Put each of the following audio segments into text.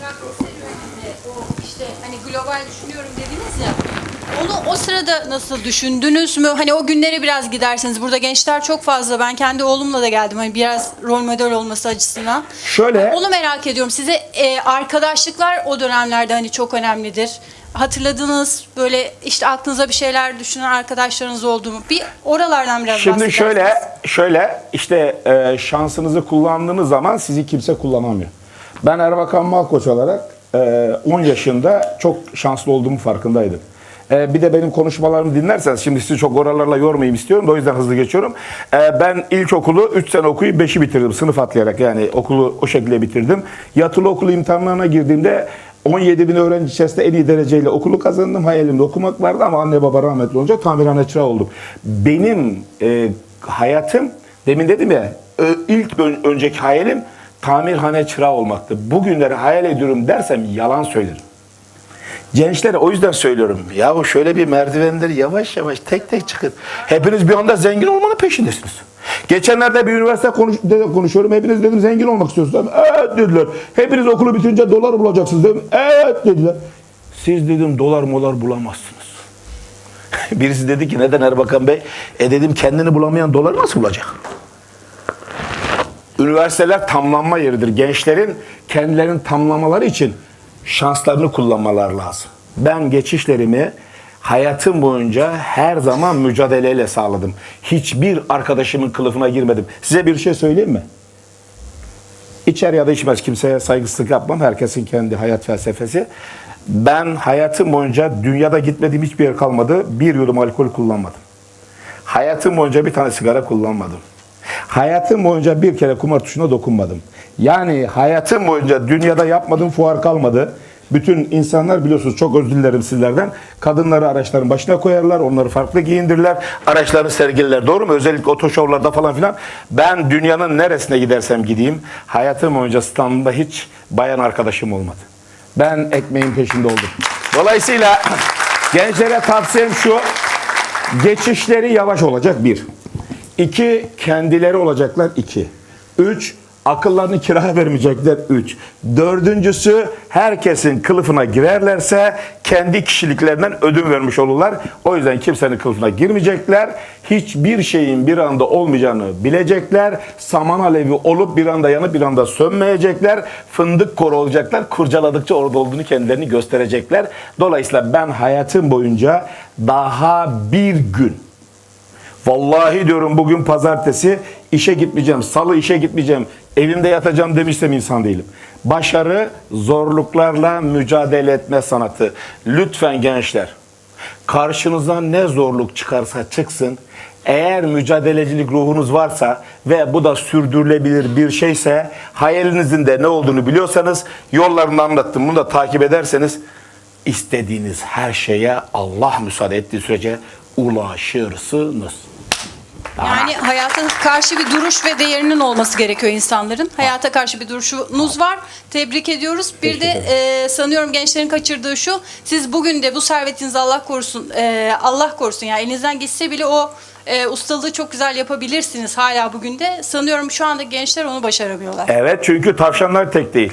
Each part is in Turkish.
serüveninde o işte hani global düşünüyorum dediniz ya. Onu o sırada nasıl düşündünüz mü? Hani o günlere biraz giderseniz. Burada gençler çok fazla. Ben kendi oğlumla da geldim. Hani biraz rol model olması açısından. Şöyle Onu merak ediyorum. Size e, arkadaşlıklar o dönemlerde hani çok önemlidir. Hatırladığınız böyle işte aklınıza bir şeyler düşünen arkadaşlarınız oldu mu? Bir oralardan biraz Şimdi şöyle şöyle işte e, şansınızı kullandığınız zaman sizi kimse kullanamıyor. Ben Erbakan Malkoç olarak e, 10 yaşında çok şanslı olduğumu farkındaydım. E, bir de benim konuşmalarımı dinlerseniz şimdi sizi çok oralarla yormayayım istiyorum o yüzden hızlı geçiyorum. E, ben ilkokulu 3 sene okuyup 5'i bitirdim sınıf atlayarak yani okulu o şekilde bitirdim. Yatılı okulu imtihanlarına girdiğimde 17 bin öğrenci içerisinde en iyi dereceyle okulu kazandım. Hayalimde okumak vardı ama anne baba rahmetli olunca tamirhane çırağı oldum. Benim e, hayatım, demin dedim ya, ilk ön- önceki hayalim tamirhane çırağı olmaktı. Bugünleri hayal ediyorum dersem yalan söylerim. Gençlere o yüzden söylüyorum. Yahu şöyle bir merdivenleri yavaş yavaş tek tek çıkın. Hepiniz bir anda zengin olmanın peşindesiniz. Geçenlerde bir üniversite konuş, konuşuyorum. Hepiniz dedim zengin olmak istiyorsunuz. Evet dediler. Hepiniz okulu bitince dolar bulacaksınız dedim. Evet dediler. Siz dedim dolar molar bulamazsınız. Birisi dedi ki neden Erbakan Bey? E dedim kendini bulamayan doları nasıl bulacak? Üniversiteler tamlanma yeridir. Gençlerin kendilerini tamlamaları için şanslarını kullanmalar lazım. Ben geçişlerimi hayatım boyunca her zaman mücadeleyle sağladım. Hiçbir arkadaşımın kılıfına girmedim. Size bir şey söyleyeyim mi? İçer ya da içmez kimseye saygısızlık yapmam. Herkesin kendi hayat felsefesi. Ben hayatım boyunca dünyada gitmediğim hiçbir yer kalmadı. Bir yudum alkol kullanmadım. Hayatım boyunca bir tane sigara kullanmadım. Hayatım boyunca bir kere kumar tuşuna dokunmadım. Yani hayatım boyunca dünyada yapmadığım fuar kalmadı. Bütün insanlar biliyorsunuz çok özür dilerim sizlerden. Kadınları araçların başına koyarlar, onları farklı giyindirirler, araçlarını sergilerler. Doğru mu? Özellikle otoşovlarda falan filan. Ben dünyanın neresine gidersem gideyim, hayatım boyunca standımda hiç bayan arkadaşım olmadı. Ben ekmeğin peşinde oldum. Dolayısıyla gençlere tavsiyem şu, Geçişleri yavaş olacak bir. İki, kendileri olacaklar iki. Üç, akıllarını kiraya vermeyecekler üç. Dördüncüsü, herkesin kılıfına girerlerse kendi kişiliklerinden ödün vermiş olurlar. O yüzden kimsenin kılıfına girmeyecekler. Hiçbir şeyin bir anda olmayacağını bilecekler. Saman alevi olup bir anda yanıp bir anda sönmeyecekler. Fındık koru olacaklar. Kurcaladıkça orada olduğunu kendilerini gösterecekler. Dolayısıyla ben hayatım boyunca daha bir gün Vallahi diyorum bugün pazartesi işe gitmeyeceğim, salı işe gitmeyeceğim, evimde yatacağım demişsem insan değilim. Başarı zorluklarla mücadele etme sanatı. Lütfen gençler karşınıza ne zorluk çıkarsa çıksın eğer mücadelecilik ruhunuz varsa ve bu da sürdürülebilir bir şeyse hayalinizin de ne olduğunu biliyorsanız yollarını anlattım bunu da takip ederseniz istediğiniz her şeye Allah müsaade ettiği sürece ulaşırsınız. Yani hayata karşı bir duruş ve değerinin olması gerekiyor insanların. Hayata karşı bir duruşunuz var. Tebrik ediyoruz. Bir de e, sanıyorum gençlerin kaçırdığı şu. Siz bugün de bu servetinizi Allah korusun, e, Allah korusun yani elinizden geçse bile o e, ustalığı çok güzel yapabilirsiniz hala bugün de. Sanıyorum şu anda gençler onu başaramıyorlar. Evet çünkü tavşanlar tek değil.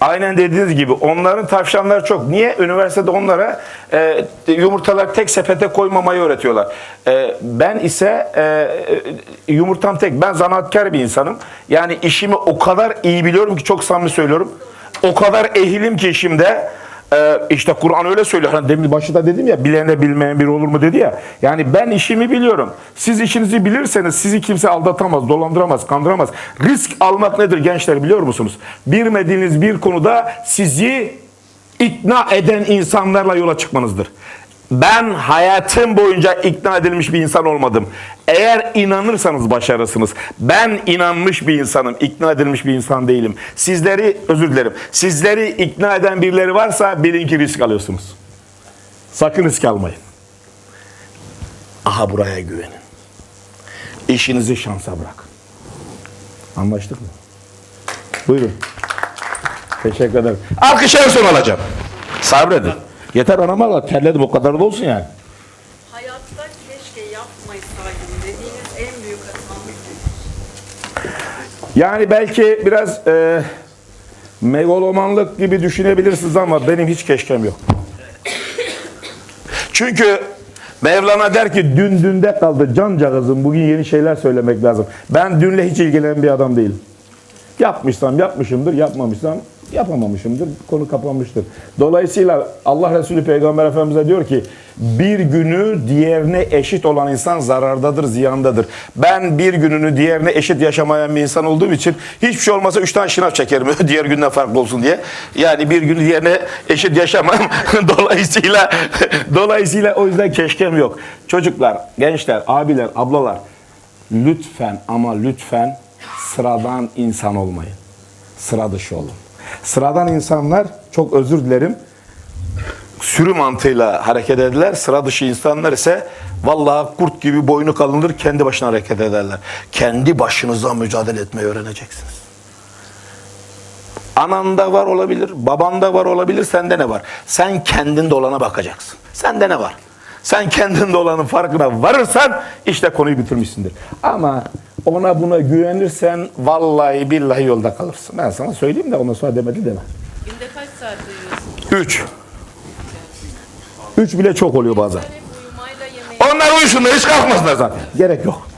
Aynen dediğiniz gibi onların tavşanları çok. Niye? Üniversitede onlara e, yumurtalar tek sepete koymamayı öğretiyorlar. E, ben ise e, e, yumurtam tek. Ben zanaatkar bir insanım. Yani işimi o kadar iyi biliyorum ki çok samimi söylüyorum. O kadar ehilim ki işimde. Ee, işte Kur'an öyle söylüyor. Hani demin başında dedim ya bilene bilmeyen biri olur mu dedi ya. Yani ben işimi biliyorum. Siz işinizi bilirseniz sizi kimse aldatamaz, dolandıramaz, kandıramaz. Risk almak nedir gençler biliyor musunuz? Bilmediğiniz bir konuda sizi ikna eden insanlarla yola çıkmanızdır. Ben hayatım boyunca ikna edilmiş bir insan olmadım. Eğer inanırsanız başarısınız. Ben inanmış bir insanım, ikna edilmiş bir insan değilim. Sizleri, özür dilerim, sizleri ikna eden birileri varsa bilin ki risk alıyorsunuz. Sakın risk almayın. Aha buraya güvenin. İşinizi şansa bırakın. Anlaştık mı? Buyurun. Teşekkür ederim. Alkış en son alacağım. Sabredin. Yeter anam Allah terledim o kadar da olsun yani. Hayatta keşke yapmasaydım dediğiniz en büyük hatanız nedir? Yani belki biraz e, Megalomanlık gibi düşünebilirsiniz ama benim hiç keşkem yok. Çünkü Mevlana der ki dün dünde kaldı cancağızım bugün yeni şeyler söylemek lazım. Ben dünle hiç ilgilenen bir adam değilim. Yapmışsam yapmışımdır, yapmamışsam yapamamışımdır. Konu kapanmıştır. Dolayısıyla Allah Resulü Peygamber Efendimiz'e diyor ki bir günü diğerine eşit olan insan zarardadır, ziyandadır. Ben bir gününü diğerine eşit yaşamayan bir insan olduğum için hiçbir şey olmasa üç tane şınav çekerim diğer günden farklı olsun diye. Yani bir günü diğerine eşit yaşamam. dolayısıyla dolayısıyla o yüzden keşkem yok. Çocuklar, gençler, abiler, ablalar lütfen ama lütfen sıradan insan olmayın. Sıra dışı olun. Sıradan insanlar çok özür dilerim sürü mantığıyla hareket ederler. Sıra dışı insanlar ise vallahi kurt gibi boynu kalındır kendi başına hareket ederler. Kendi başınıza mücadele etmeyi öğreneceksiniz. Ananda var olabilir, babanda var olabilir, sende ne var? Sen kendinde olana bakacaksın. Sende ne var? Sen kendinde olanın farkına varırsan işte konuyu bitirmişsindir. Ama ona buna güvenirsen vallahi billahi yolda kalırsın. Ben sana söyleyeyim de ondan sonra demedi deme. Günde kaç saat uyuyorsun? Üç. Üç bile çok oluyor bazen. Yemeği. Onlar uyusunlar hiç kalkmasınlar zaten. Gerek yok.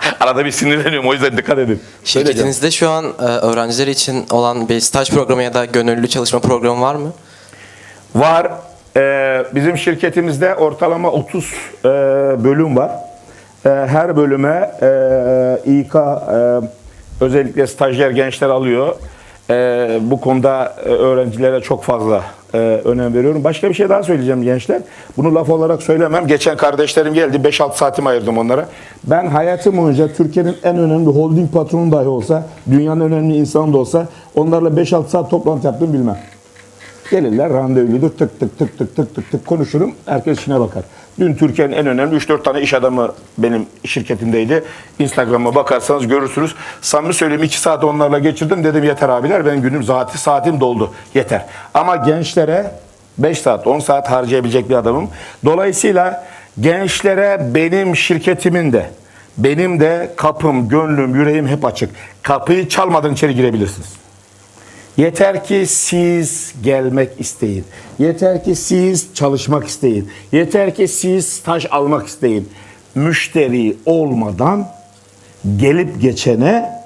Arada bir sinirleniyorum o yüzden dikkat edin. Şirketinizde şu an e, öğrenciler için olan bir staj programı ya da gönüllü çalışma programı var mı? Var. Ee, bizim şirketimizde ortalama 30 e, bölüm var. E, her bölüme e, İK e, özellikle stajyer gençler alıyor. Bu konuda öğrencilere çok fazla önem veriyorum. Başka bir şey daha söyleyeceğim gençler. Bunu laf olarak söylemem. Geçen kardeşlerim geldi. 5-6 saatimi ayırdım onlara. Ben hayatım boyunca Türkiye'nin en önemli holding patronu dahi olsa, dünyanın önemli insanı da olsa onlarla 5-6 saat toplantı yaptım bilmem. Gelirler randevuludur tık tık tık tık tık tık tık konuşurum. Herkes işine bakar. Dün Türkiye'nin en önemli 3-4 tane iş adamı benim şirketimdeydi. Instagram'a bakarsanız görürsünüz. Samimi söyleyeyim 2 saat onlarla geçirdim. Dedim yeter abiler benim günüm zaten saatim doldu. Yeter. Ama gençlere 5 saat 10 saat harcayabilecek bir adamım. Dolayısıyla gençlere benim şirketimin de benim de kapım, gönlüm, yüreğim hep açık. Kapıyı çalmadan içeri girebilirsiniz. Yeter ki siz gelmek isteyin. Yeter ki siz çalışmak isteyin. Yeter ki siz staj almak isteyin. Müşteri olmadan gelip geçene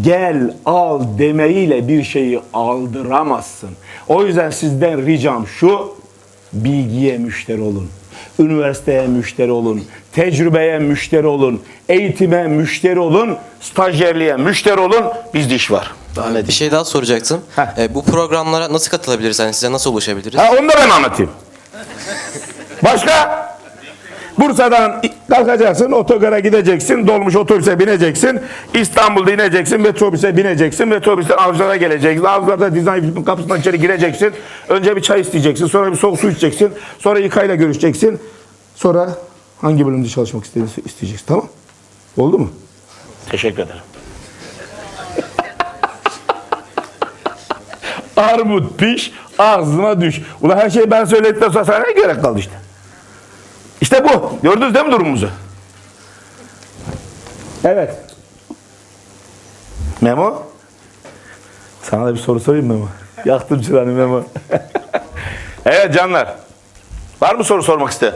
gel al demeyiyle bir şeyi aldıramazsın. O yüzden sizden ricam şu bilgiye müşteri olun. Üniversiteye müşteri olun. Tecrübeye müşteri olun. Eğitime müşteri olun. Stajyerliğe müşteri olun. Bizde iş var. Daha ne Bir şey daha soracaktım. Heh. E, bu programlara nasıl katılabiliriz? Yani size nasıl ulaşabiliriz? Ha onu da ben anlatayım. Başka? Bursa'dan kalkacaksın, otogara gideceksin, dolmuş otobüse bineceksin, İstanbul'da ineceksin, metrobüse bineceksin, metrobüsten Avcılar'a geleceksin, Avcılar'da dizayn kapısından içeri gireceksin, önce bir çay isteyeceksin, sonra bir soğuk su içeceksin, sonra İK'yla görüşeceksin, sonra hangi bölümde çalışmak istediğini isteyeceksin, tamam? Oldu mu? Teşekkür ederim. Armut piş, ağzına düş. Ulan her şeyi ben söyledikten sonra sana ne gerek kaldı işte. İşte bu. Gördünüz değil mi durumumuzu? Evet. Memo. Sana da bir soru sorayım Memo. Yaktım çıranı Memo. evet canlar. Var mı soru sormak isteyen?